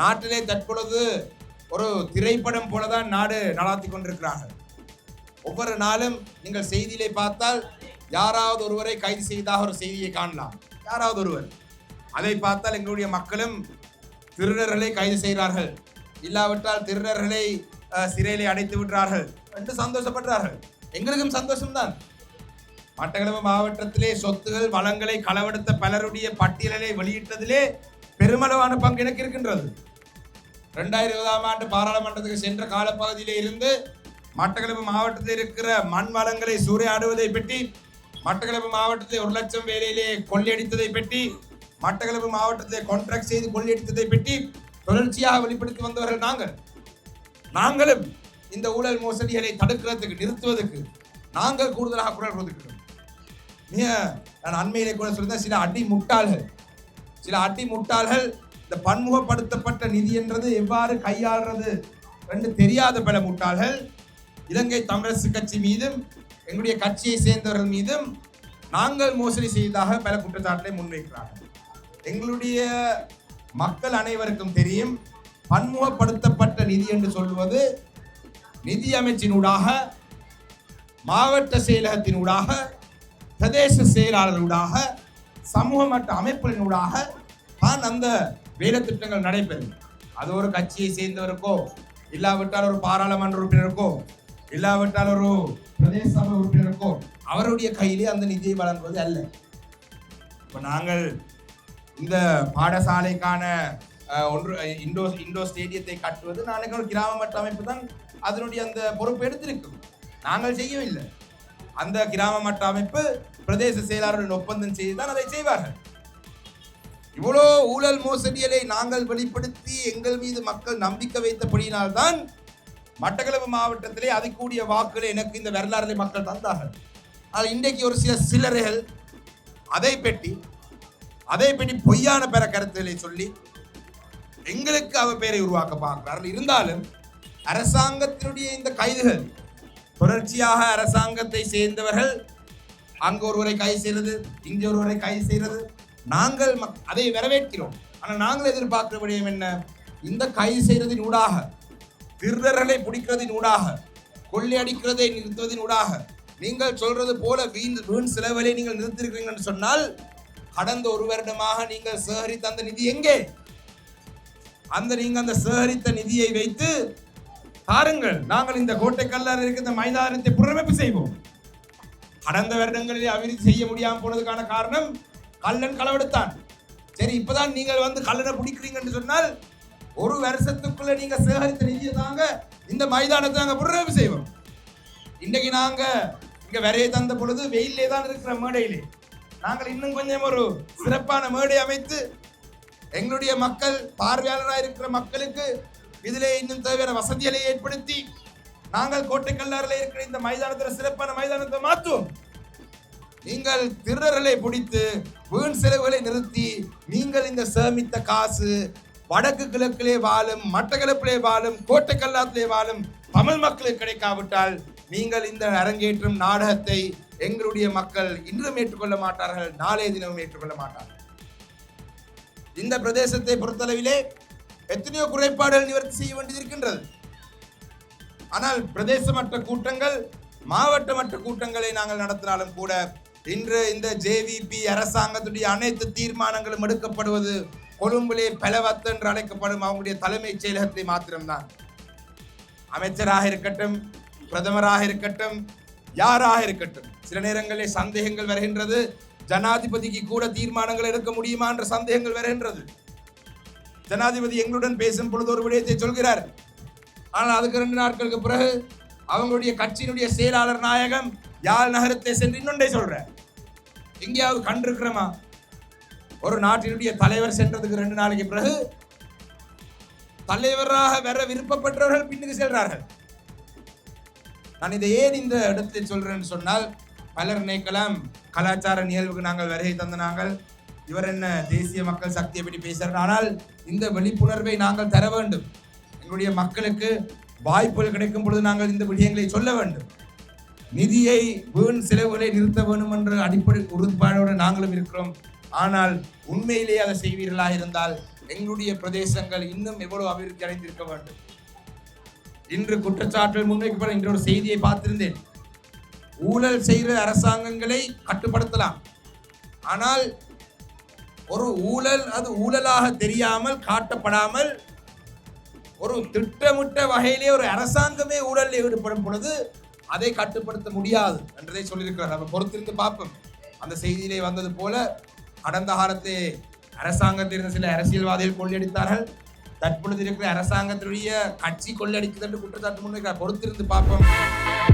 நாட்டிலே தற்பொழுது ஒரு திரைப்படம் போலதான் நாடு நடாத்தி கொண்டிருக்கிறார்கள். ஒவ்வொரு நாளும் நீங்கள் செய்தியிலே பார்த்தால் யாராவது ஒருவரை கைது செய்தாக ஒரு செய்தியை காணலாம். யாராவது ஒருவர். அதை பார்த்தால் எங்களுடைய மக்களும் திருடர்களை கைது செய்கிறார்கள். இல்லாவிட்டால் திருடர்களை சிறையிலே அடைத்து விடுறார்கள் என்று சந்தோஷப்படுறார்கள் எங்களுக்கும் சந்தோஷம்தான். மட்டக்களப்பு மாவட்டத்திலே சொத்துகள் வளங்களை களவெடுத்த பலருடைய பட்டியலை வெளியிட்டதிலே பெருமளவான பங்கு எனக்கு இருக்கின்றது. ரெண்டாயிரம் இருபதாம் ஆண்டு பாராளுமன்றத்துக்கு சென்ற காலப்பகுதியிலே இருந்து மட்டக்களப்பு மாவட்டத்தில் இருக்கிற மண் வளங்களை சூறையாடுவதை பற்றி மட்டக்களப்பு மாவட்டத்தில் ஒரு லட்சம் வேலையிலே கொள்ளையடித்ததை பற்றி மட்டக்களப்பு மாவட்டத்தை கான்ட்ராக்ட் செய்து கொள்ளையடித்ததை பற்றி தொடர்ச்சியாக வெளிப்படுத்தி வந்தவர்கள் நாங்கள். நாங்களும் இந்த ஊழல் மோசடிகளை தடுக்கிறதுக்கு நிறுத்துவதற்கு நாங்கள் கூடுதலாக குரல் கொடுக்கிறோம். மிக நான் அண்மையிலே கூட சொல்லியிருந்தேன் சில அடி முட்டாள்கள் சில அட்டி முட்டாள்கள் இந்த பன்முகப்படுத்தப்பட்ட நிதி என்றது எவ்வாறு கையாளுறது என்று தெரியாத பல முட்டாள்கள் இலங்கை தமிழரசு கட்சி மீதும் எங்களுடைய கட்சியை சேர்ந்தவர்கள் மீதும் நாங்கள் மோசடி செய்ததாக பல குற்றச்சாட்டை முன்வைக்கிறார்கள். எங்களுடைய மக்கள் அனைவருக்கும் தெரியும் பன்முகப்படுத்தப்பட்ட நிதி என்று சொல்வது நிதி அமைச்சினூடாக மாவட்ட செயலகத்தினூடாக பிரதேச செயலாளர்களூடாக சமூக மற்ற அமைப்புகளினூடாக தான் அந்த வேலை திட்டங்கள் நடைபெறும். அது ஒரு கட்சியை சேர்ந்தவருக்கோ இல்லாவிட்டால் ஒரு பாராளுமன்ற உறுப்பினருக்கோ இல்லாவிட்டால் ஒரு பிரதேச சபை உறுப்பினருக்கோ அவருடைய கையிலே அந்த நிதியை வழங்குவது அல்ல. இப்போ நாங்கள் இந்த பாடசாலைக்கான ஒன்று இண்டோ இண்டோ ஸ்டேடியத்தை கட்டுவது நாளைக்கு ஒரு கிராம மட்ட அமைப்பு தான் அதனுடைய அந்த பொறுப்பு எடுத்திருக்கும். நாங்கள் செய்யவில்லை. அந்த கிராம மட்ட அமைப்பு பிரதேச செயலாளருடன் ஒப்பந்தம் செய்து தான் அதை செய்வார்கள். இவ்வளோ ஊழல் மோசடிகளை நாங்கள் வெளிப்படுத்தி எங்கள் மீது மக்கள் நம்பிக்கை வைத்தபடியினால்தான் மட்டக்களப்பு மாவட்டத்திலே அதுக்கூடிய வாக்குகளை எனக்கு இந்த வரலாறுகளை மக்கள் தந்தார்கள். ஆனால் இன்றைக்கு ஒரு சில சிலர்கள் அதை பெட்டி அதை பெட்டி பொய்யான பெற கருத்துக்களை சொல்லி எங்களுக்கு அவ பெயரை உருவாக்க பார்க்கிறார்கள். இருந்தாலும் அரசாங்கத்தினுடைய இந்த கைதுகள் தொடர்ச்சியாக அரசாங்கத்தை சேர்ந்தவர்கள் அங்கு ஒருவரை கைது செய்கிறது இங்கே ஒருவரை கைது செய்கிறது நாங்கள் மக்- அதை வரவேற்கிறோம். ஆனால் நாங்கள் எதிர்பார்க்கிற விடயம் என்ன? இந்த கைது செய்கிறதின் ஊடாக திருடர்களை பிடிக்கிறதின் ஊடாக கொள்ளையடிக்கிறதை நிறுத்துவதின் ஊடாக நீங்கள் சொல்றது போல வீண் வீண் செலவுகளை நீங்கள் நிறுத்திருக்கிறீங்கன்னு சொன்னால் கடந்த ஒரு வருடமாக நீங்கள் சேகரித்த அந்த நிதி எங்கே? அந்த நீங்க அந்த சேகரித்த நிதியை வைத்து பாருங்கள் நாங்கள் இந்த கோட்டை கல்லாறு இருக்க இந்த மைதானத்தை புனரமைப்பு செய்வோம். கடந்த வருடங்களிலே அபிவிருத்தி செய்ய முடியாமல் போனதுக்கான காரணம் கல்லன் களவெடுத்தான். சரி இப்பதான் நீங்கள் வந்து கல்லனை பிடிக்கிறீங்கன்னு சொன்னால் ஒரு வருஷத்துக்குள்ள நீங்க சேகரித்த நிதியை தாங்க இந்த மைதானத்தை நாங்கள் புனரமைப்பு செய்வோம். இன்னைக்கு நாங்க இங்க வரைய தந்த பொழுது வெயிலே தான் இருக்கிற மேடையிலே. நாங்கள் இன்னும் கொஞ்சம் ஒரு சிறப்பான மேடை அமைத்து எங்களுடைய மக்கள் பார்வையாளராக இருக்கிற மக்களுக்கு இதிலே இன்னும் தேவையான வசதிகளை ஏற்படுத்தி நாங்கள் கோட்டைக்கல்லாரில் இருக்கிற இந்த மைதானத்தில் சிறப்பான மைதானத்தை மாற்றுவோம். நீங்கள் திருடர்களை பிடித்து வீண் செலவுகளை நிறுத்தி நீங்கள் இந்த சேமித்த காசு வடக்கு கிழக்கிலே வாழும் மட்டக்களப்பிலே வாழும் கோட்டைக்கல்லாத்திலே வாழும் தமிழ் மக்களுக்கு கிடைக்காவிட்டால் நீங்கள் இந்த அரங்கேற்றும் நாடகத்தை எங்களுடைய மக்கள் இன்றும் ஏற்றுக்கொள்ள மாட்டார்கள் நாளைய தினமும் ஏற்றுக்கொள்ள மாட்டார்கள். இந்த பிரதேசத்தை பொறுத்தளவிலே எத்தனையோ குறைபாடுகள் நிவர்த்தி செய்ய வேண்டியது இருக்கின்றது. ஆனால் பிரதேசமற்ற கூட்டங்கள் மாவட்டமற்ற கூட்டங்களை நாங்கள் நடத்தினாலும் கூட இன்று இந்த ஜேவிபி அரசாங்கத்துடைய அனைத்து தீர்மானங்களும் எடுக்கப்படுவது கொழும்பிலே பலவத்து என்று அழைக்கப்படும் அவங்களுடைய தலைமைச் செயலகத்தை மாத்திரம்தான். அமைச்சராக இருக்கட்டும் பிரதமராக இருக்கட்டும் யாராக இருக்கட்டும் சில நேரங்களில் சந்தேகங்கள் வருகின்றது. ஜனாதிபதிக்கு கூட தீர்மானங்கள் எடுக்க முடியுமா என்ற சந்தேகங்கள் வருகின்றது. ஜனாதிபதி எங்களுடன் பேசும் பொழுது ஒரு விடயத்தை சொல்கிறார். ஆனால் அதுக்கு ரெண்டு நாட்களுக்கு பிறகு அவங்களுடைய கட்சியினுடைய செயலாளர் நாயகம் யாழ் நகரத்தை சென்று இன்னொன்றை சொல்ற எங்கேயாவது கண்டிருக்கிறோமா ஒரு நாட்டினுடைய தலைவர் சென்றதுக்கு ரெண்டு நாளைக்கு பிறகு தலைவராக வர விருப்பப்பட்டவர்கள் பின்னுக்கு செல்றார்கள். நான் இதை ஏன் இந்த இடத்தில் சொல்றேன்னு சொன்னால் பலர் நினைக்கலாம் கலாச்சார நிகழ்வுக்கு நாங்கள் வருகை தந்த நாங்கள் இவர் என்ன தேசிய மக்கள் சக்தியை பற்றி பேசுறார். ஆனால் இந்த விழிப்புணர்வை நாங்கள் தர வேண்டும். எங்களுடைய மக்களுக்கு வாய்ப்புகள் கிடைக்கும் பொழுது நாங்கள் இந்த விடயங்களை சொல்ல வேண்டும். நிதியை வீண் செலவுகளை நிறுத்த வேண்டும் என்ற அடிப்படை உறுதிப்பாடோடு நாங்களும் இருக்கிறோம். ஆனால் உண்மையிலேயே அதை செய்வீர்களா இருந்தால் எங்களுடைய பிரதேசங்கள் இன்னும் எவ்வளவு அபிவிருத்தி அடைந்திருக்க வேண்டும். இன்று குற்றச்சாட்டுகள் முன்வைக்கப்பட இன்று ஒரு செய்தியை பார்த்திருந்தேன். ஊழல் செய்கிற அரசாங்கங்களை கட்டுப்படுத்தலாம். ஆனால் ஒரு ஊழல் அது ஊழலாக தெரியாமல் காட்டப்படாமல் ஒரு திட்டமிட்ட வகையிலே ஒரு அரசாங்கமே ஊழலில் ஈடுபடும் பொழுது அதை கட்டுப்படுத்த முடியாது என்றதை சொல்லியிருக்கிறார். நம்ம பொறுத்திருந்து பார்ப்போம். அந்த செய்தியிலே வந்தது போல கடந்த காலத்திலே அரசாங்கத்தில் இருந்த சில அரசியல்வாதிகள் கொள்ளையடித்தார்கள். தற்பொழுது இருக்கிற அரசாங்கத்தினுடைய கட்சி கொள்ளையடிக்கிறது என்று குற்றச்சாட்டு முன்வைக்கிறார். பொறுத்திருந்து பார்ப்போம்.